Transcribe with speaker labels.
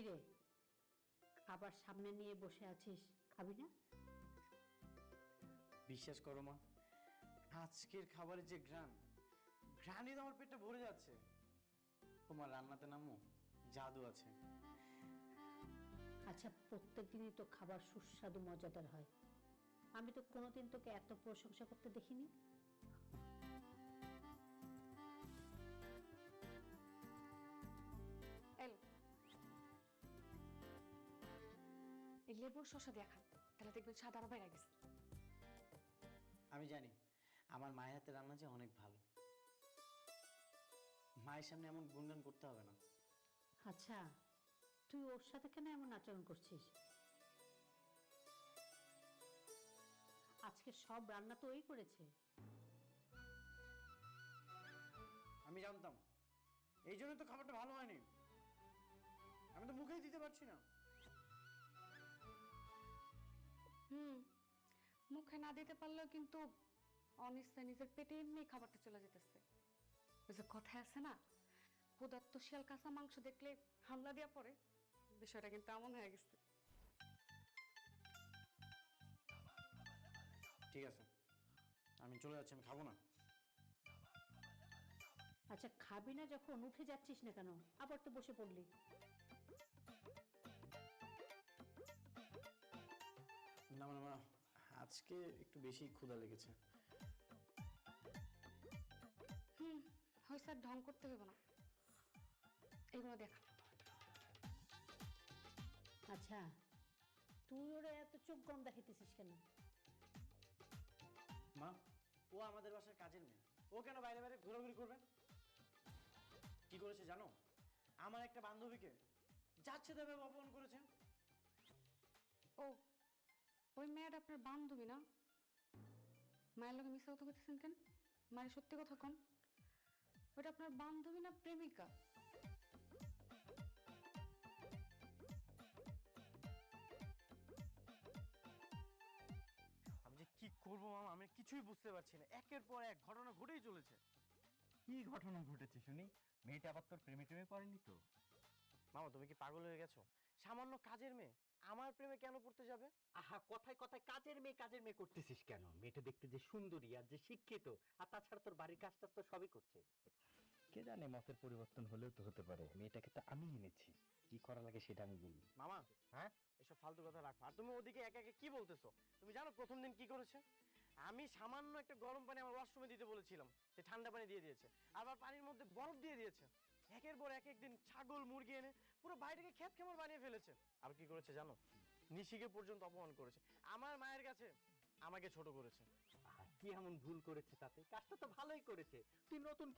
Speaker 1: কিরে? খাবার সামনে নিয়ে বসে আছিস খাবি না?
Speaker 2: বিশ্বাস করো মা আজকের খাবারের যে ঘ্রাণ ঘ্রাণই তো আমার পেটটা ভরে যাচ্ছে। তোমার রান্নাতে নামো জাদু আছে।
Speaker 1: আচ্ছা প্রত্যেক দিনই তো খাবার সুস্বাদু মজাদার হয়। আমি তো কোনোদিন তোকে এত প্রশংসা করতে দেখিনি।
Speaker 3: এই লেবুর শসা দিয়ে খান তাহলে দেখবেন স্বাদ আরও বেড়ে গেছে।
Speaker 2: আমি জানি আমার মায়ের হাতে রান্না যে অনেক ভালো। মায়ের সামনে এমন গুণগান করতে হবে না।
Speaker 1: আচ্ছা তুই ওর সাথে কেন এমন আচরণ করছিস? আজকে সব রান্না তো ওই করেছে।
Speaker 2: আমি জানতাম এই জন্য তো খাবারটা ভালো হয়নি। আমি তো মুখেই দিতে পারছি না।
Speaker 3: মুখে না দিতে পারলেও কিন্তু অনিশ্চয় নিজের পেটে এমনি খাবারটা চলে যেতেছে। ওই যে কথায় আছে না শিয়াল কাঁচা মাংস দেখলে হামলা দেওয়া পড়ে। বিষয়টা কিন্তু এমন হয়ে গেছে।
Speaker 2: ঠিক আছে আমি চলে যাচ্ছি আমি খাব না।
Speaker 1: আচ্ছা খাবি না যখন উঠে যাচ্ছিস না কেন? আবার তো বসে পড়লি।
Speaker 2: আজকে একটু বেশি ক্ষুধা লেগেছে।
Speaker 3: হুম হয়েছে আর ঢং করতে হবে না। এগুলো দেখা।
Speaker 1: আচ্ছা তুই ওরা এত চোখ গম দেখাইতেছিস কেন?
Speaker 2: মা ও আমাদের বাসার কাজের মেয়ে। ও কেন বাইরে বাইরে ঘোরাঘুরি করবে? কি করেছে জানো? আমার একটা বান্ধবীকে যাচ্ছে দেবে অপমান করেছে।
Speaker 3: ও ওই মেয়েটা আপনার বান্ধবী না? মায়ের লোকে কথা বলতেছেন কেন? মায়ের সত্যি কথা কন। ওটা আপনার বান্ধবী না প্রেমিকা?
Speaker 2: আমি যে কি করব মামা আমি কিছুই বুঝতে পারছি না। একের পর এক ঘটনা ঘটেই চলেছে।
Speaker 4: কি ঘটনা ঘটেছে শুনি? মেয়েটা আবার তোর প্রেমে টেমে পড়েনি তো?
Speaker 2: মামা তুমি কি পাগল হয়ে গেছো? সামান্য কাজের মেয়ে। আমার প্রেমে কেন পড়তে যাবে?
Speaker 4: আহা কথায় কথায় কাজের মেয়ে কাজের মেয়ে করতেছিস কেন? মেয়েটা দেখতে যে সুন্দরী আর যে শিক্ষিত আর তাছাড়া তোর বাড়ির কাজ টাজ তো সবই করছে। কে জানে মতের পরিবর্তন হলেও তো হতে পারে। মেয়েটাকে তো আমি এনেছি। কি করা লাগে সেটা আমি বলি।
Speaker 2: মামা
Speaker 4: হ্যাঁ?
Speaker 2: এসব ফালতু কথা রাখো। আর তুমি ওদিকে একা একা কি বলতেছো? তুমি জানো প্রথম দিন কি করেছে? আমি সামান্য একটা গরম পানি আমার ওয়াশরুমে দিতে বলেছিলাম। সে ঠান্ডা পানি দিয়ে দিয়েছে। আবার পানির মধ্যে বরফ দিয়ে দিয়েছে। একের পর এক একদিন ছাগল মুরগি এনে পুরো বাড়িটাকে খেত খেমর বানিয়ে ফেলেছে। আর কি করেছে জানো? নিশিকে পর্যন্ত অপমান করেছে। আমার মায়ের কাছে আমাকে ছোট করেছে।
Speaker 4: কি এমন ভুল করেছে তাতে? কাজটা তো ভালোই করেছে। তুই নতুন